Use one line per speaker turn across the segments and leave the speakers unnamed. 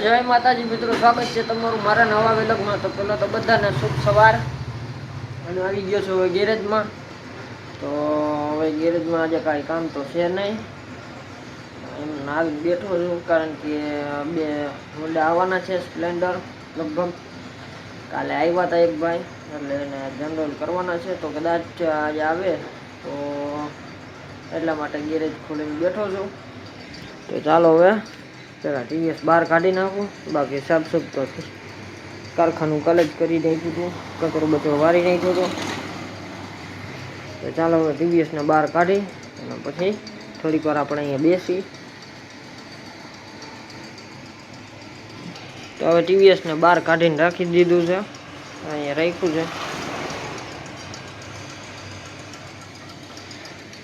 જય માતાજી મિત્રો, સ્વાગત છે તમારું મારા નવા વેલકમાં તો પહેલાં તો બધાને શુભ સવાર. અને આવી ગયો છું હવે ગેરેજમાં. તો હવે ગેરેજમાં આજે કાંઈ કામ તો છે નહીં. એમ આવી બેઠો છું, કારણ કે બે હોન્ડા આવવાના છે સ્પ્લેન્ડર લગભગ. કાલે આવ્યા હતા એક ભાઈ, એટલે એને જનરલ કરવાના છે. તો કદાચ આજે આવે, તો એટલા માટે ગેરેજ ખોલીને બેઠો છું. તો ચાલો હવે. પેલા ટીવીએસ બહાર કાઢી નાખું. બાકી સાફ સુફ તો કારખાનું કલેજ કરી નાખ્યું હતું. કચરો બચરો વારી નાખ્યો હતો. તો ચાલો હવે ટીવીએસને બહાર કાઢી અને પછી થોડીક વાર આપણે અહીંયા બેસી. તો હવે ટીવીએસને બહાર કાઢીને રાખી દીધું છે. અહીંયા રાખ્યું છે.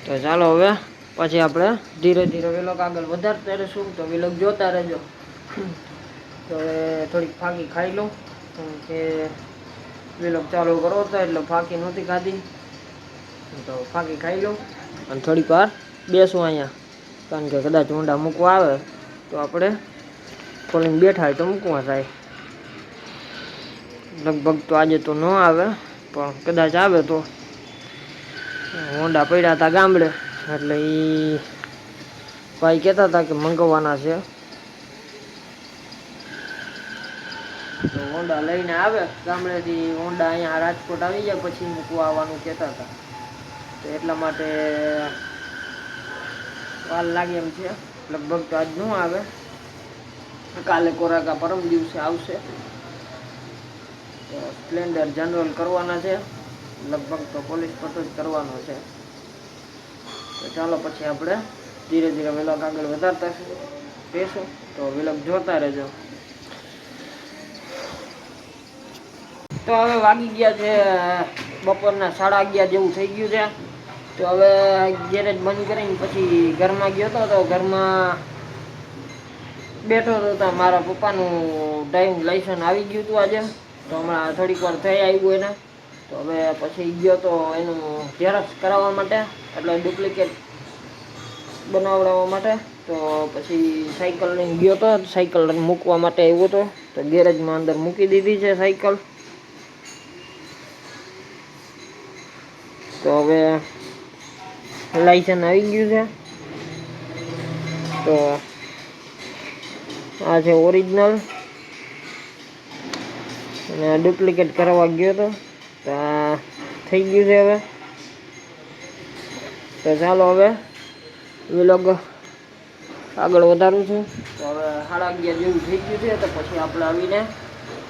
તો ચાલો હવે પછી આપણે ધીરે ધીરે વિલોક આગળ વધારતા રહીશું. તો વેલોક જોતા રહેજો. તો હવે થોડીક ફાંકી ખાઈ લઉં. કે વેલોક ચાલુ કરો તો એટલે ફાંકી નહોતી ખાધી. તો ફાંકી ખાઈ લઉં. અને થોડીક વાર બેસું અહીંયા. કારણ કે કદાચ ઊંડા મૂકવા આવે, તો આપણે ખોલીને બેઠા હોય તો મૂકવા થાય. લગભગ તો આજે તો ન આવે, પણ કદાચ આવે તો. ઊંડા પડ્યા હતા ગામડે. એટલે એ ભાઈ કહેતા હતા કે મંગાવવાના છે. તો હોન્ડા લઈને આવે, ગામડેથી હોન્ડા અહીંયા રાજકોટ આવી જાય, પછી મૂકવા આવવાનું કહેતા હતા. તો એટલા માટે વાર લાગે એમ છે. લગભગ તો આજ ન આવે. કાલે કોરાકા પરમ દિવસે આવશે. તો સ્પ્લેન્ડર જનરલ કરવાના છે. લગભગ તો પોલીસ પટો જ કરવાનો છે. તો ચાલો પછી આપણે ધીરે ધીરે વિલોક આગળ વધારતા રહેશું તો વિલોક જોતા રહેજો. તો હવે વાગી ગયા છે બપોરના સાડા અગિયાર જેવું થઈ ગયું છે. તો હવે ગેરેજ બંધ કરીને પછી ઘરમાં ગયો હતો તો ઘરમાં બેઠો હતો તો મારા પપ્પાનું ડ્રાઇવિંગ લાઇસન્સ આવી ગયું હતું આજે. તો હમણાં થોડીક વાર થઈ આવ્યું એને. તો હવે પછી ગયો તો એનું ઝેરોક્સ કરાવવા માટે, એટલે ડુપ્લિકેટ બનાવડાવવા માટે. તો પછી સાયકલ લઈને ગયો તો સાયકલ મૂકવા માટે આવ્યો હતો તો ગેરેજમાં અંદર મૂકી દીધી છે સાયકલ તો હવે લાઇસન્સ આવી ગયું છે. તો આ છે ઓરિજિનલ અને ડુપ્લિકેટ કરાવવા ગયો હતો તો, થઈ ગયું છે હવે. તો ચાલો હવે વિલોગ આગળ વધારું છું. તો હવે સાડા અગિયાર જેવું છે, તો પછી આપણે આવીને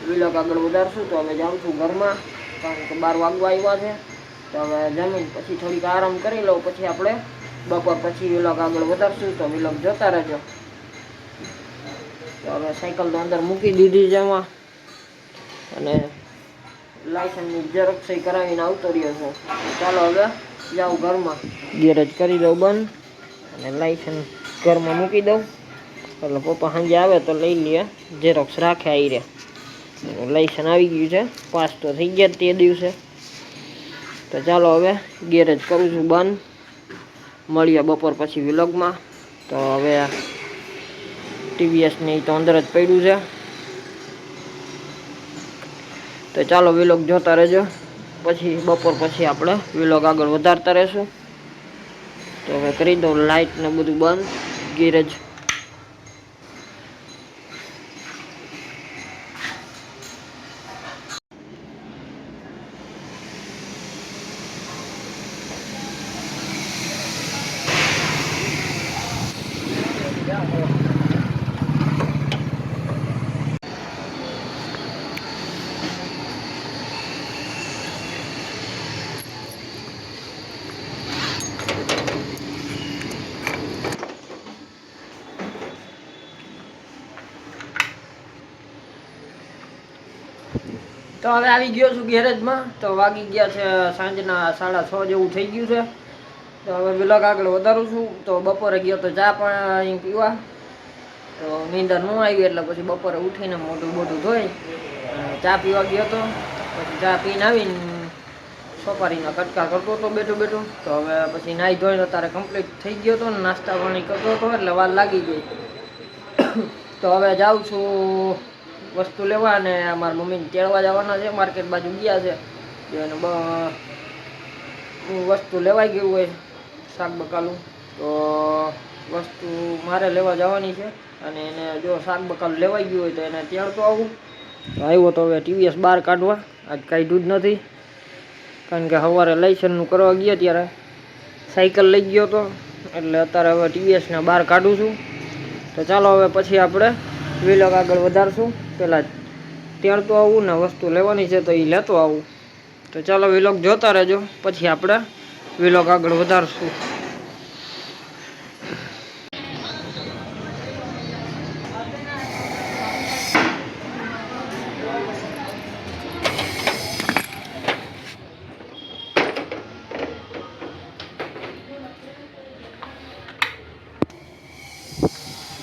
વિલોગ આગળ વધારશું. તો હવે જાઉં છું ઘરમાં, કારણ કે બાર વાગવા આવ્યા છે. તો હવે જમીન પછી થોડીક આરામ કરી લઉં, પછી આપણે બપોર પછી વિલોગ આગળ વધારશું. તો વિલોગ જોતા રહેજો. તો હવે સાયકલ તો અંદર મૂકી દીધી છે એમાં. અને લાયસન્સની ઝેરોક્ષ કરાવીને આવતો રહ્યો છું. ચાલો હવે જાઉં ઘરમાં. ગેરેજ કરી દઉં બંધ અને લાયસન્સ ઘરમાં મૂકી દઉં. એટલે પપ્પા સાંજે આવે તો લઈ લઈએ ઝેરોક્ષ રાખે આવી રે. લાયસન્સ આવી ગયું છે, પાસ તો થઈ ગયા તે દિવસે. તો ચાલો હવે ગેરેજ કરું છું બંધ. મળીએ બપોર પછી વિલોગમાં. તો હવે ટીવીએસની તો અંદર જ પડ્યું છે. તો ચાલો વિલોગ જોતા રહેજો. પછી બપોર પછી આપણે વિલોગ આગળ વધારતા રહેશું. તો હવે કરી દઉં લાઇટ ને બધું બંધ, ગેરેજ તો હવે આવી ગયો છું ગેરેજમાં. તો વાગી ગયા છે સાંજના સાડા છ જેવું થઈ ગયું છે. તો હવે વિલોગ આગળ વધારું છું. તો બપોરે ગયો તો ચા પણ અહીં પીવા. તો નીંદર ન આવી એટલે પછી બપોરે ઉઠીને મોઢું મોઢું ધોઈ ચા પીવા ગયો તો. પછી ચા પીને આવીને સોપારીના કટકા કરતો હતો બેઠું બેઠું. તો હવે પછી નાહી ધોઈને તારે કમ્પ્લીટ થઈ ગયો હતો નાસ્તા પાણી કરતો હતો એટલે વાર લાગી ગઈ. તો હવે જાઉં છું વસ્તુ લેવા અને મારા મમ્મીને તેડવા જવાના છે. માર્કેટ બાજુ ગયા છે. એને વસ્તુ લેવાઈ ગયું હોય શાક બકાલું, તો વસ્તુ મારે લેવા જવાની છે. અને એને જો શાક બકાલું લેવાઈ ગયું હોય તો એને તેડતો આવું. આવ્યો તો હવે ટીવીએસ બહાર કાઢવા. આજ કાઢ્યું જ નથી. કારણ કે સવારે લાઇસન્સનું કરવા ગયા ત્યારે સાયકલ લઈ ગયો હતો એટલે અત્યારે હવે ટીવીએસને બહાર કાઢું છું. તો ચાલો હવે પછી આપણે વિલોગ આગળ વધારશું. પહેલાં તેડતો આવું ને વસ્તુ લેવાની છે તો એ લેતો આવું. તો ચાલો વિલોગ જોતા રહેજો, પછી આપણે વિલોગ આગળ વધારશું.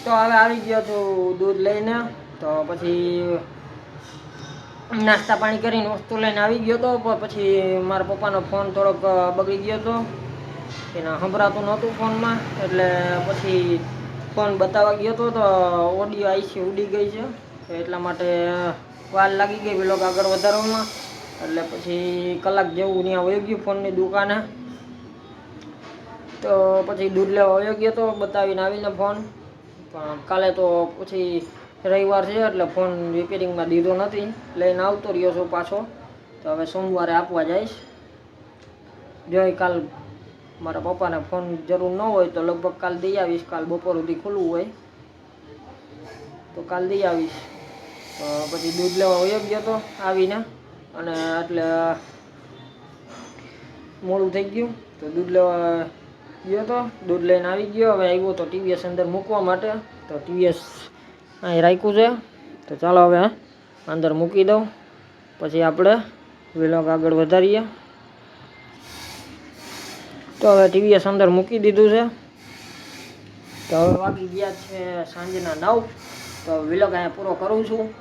તો હવે આવી ગયો છું દૂધ લઈને. તો પછી નાસ્તા પાણી કરીને વસ્તુ લઈને આવી ગયો તો પછી મારા પપ્પાનો ફોન થોડોક બગડી ગયો હતો એના સંભળાતું નહોતું ફોનમાં, એટલે પછી ફોન બતાવવા ગયો હતો તો ઓડિયો આઈસી ઉડી ગઈ છે. એટલા માટે વાર લાગી ગઈ વિલોગ આગળ વધારવામાં. એટલે પછી કલાક જેવું ત્યાં વયો ગયું ફોનની દુકાને. તો પછી દૂધ લેવા વયો ગયો તો, બતાવીને આવીને ફોન. પણ કાલે તો પછી રવિવાર છે એટલે ફોન રિપેરિંગમાં દીધો નથી. લઈને આવતો રહ્યો છું પાછો. તો હવે સોમવારે આપવા જઈશ. જોઈ કાલ મારા પપ્પાને ફોન જરૂર ન હોય તો લગભગ કાલ દઈ આવીશ. કાલ બપોર સુધી ખુલ્લું હોય. તો કાલ દઈ આવીશ. પછી દૂધ લેવા હોય ગયો તો આવીને. અને એટલે મોડું થઈ ગયું. તો દૂધ લેવા ગયો તો દૂધ લઈને આવી ગયો. હવે આવ્યો તો ટીવીએસ અંદર મૂકવા માટે. તો ટીવીએસ અહીં રાખ્યું છે. તો ચાલો હવે અંદર મૂકી દઉં. પછી આપણે વિલોગ આગળ વધારીએ. તો હવે ટીવીએસ અંદર મૂકી દીધું છે. તો હવે વાગી ગયા છે સાંજના નવ. તો વિલોગ અહીંયા પૂરો કરું છું.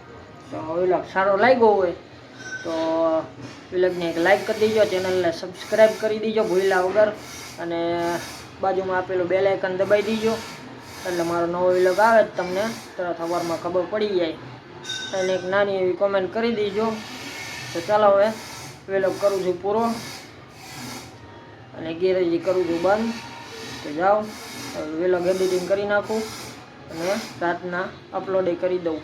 તો વિલોગ સારો લાગ્યો હોય તો વિલોગને એક લાઇક કરી દીજો ચેનલને સબસ્ક્રાઈબ કરી દીજો ભૂલ્યા વગર. અને બાજુમાં આપેલું બેલાઇકન દબાઈ દીજો. એટલે મારો નવો વિલોગ આવે જ તમને, તરત સવારમાં ખબર પડી જાય. અને એક નાની એવી કોમેન્ટ કરી દેજો. તો ચાલો હવે વિલોગ કરું છું પૂરો. અને ગેરેજી કરું છું બંધ. તો જાઓ વિલોગ એડિટિંગ કરી નાખું અને રાતના અપલોડ કરી દઉં.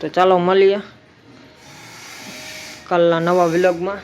તો ચાલો મળીએ. કાલના નવા વિલોગમાં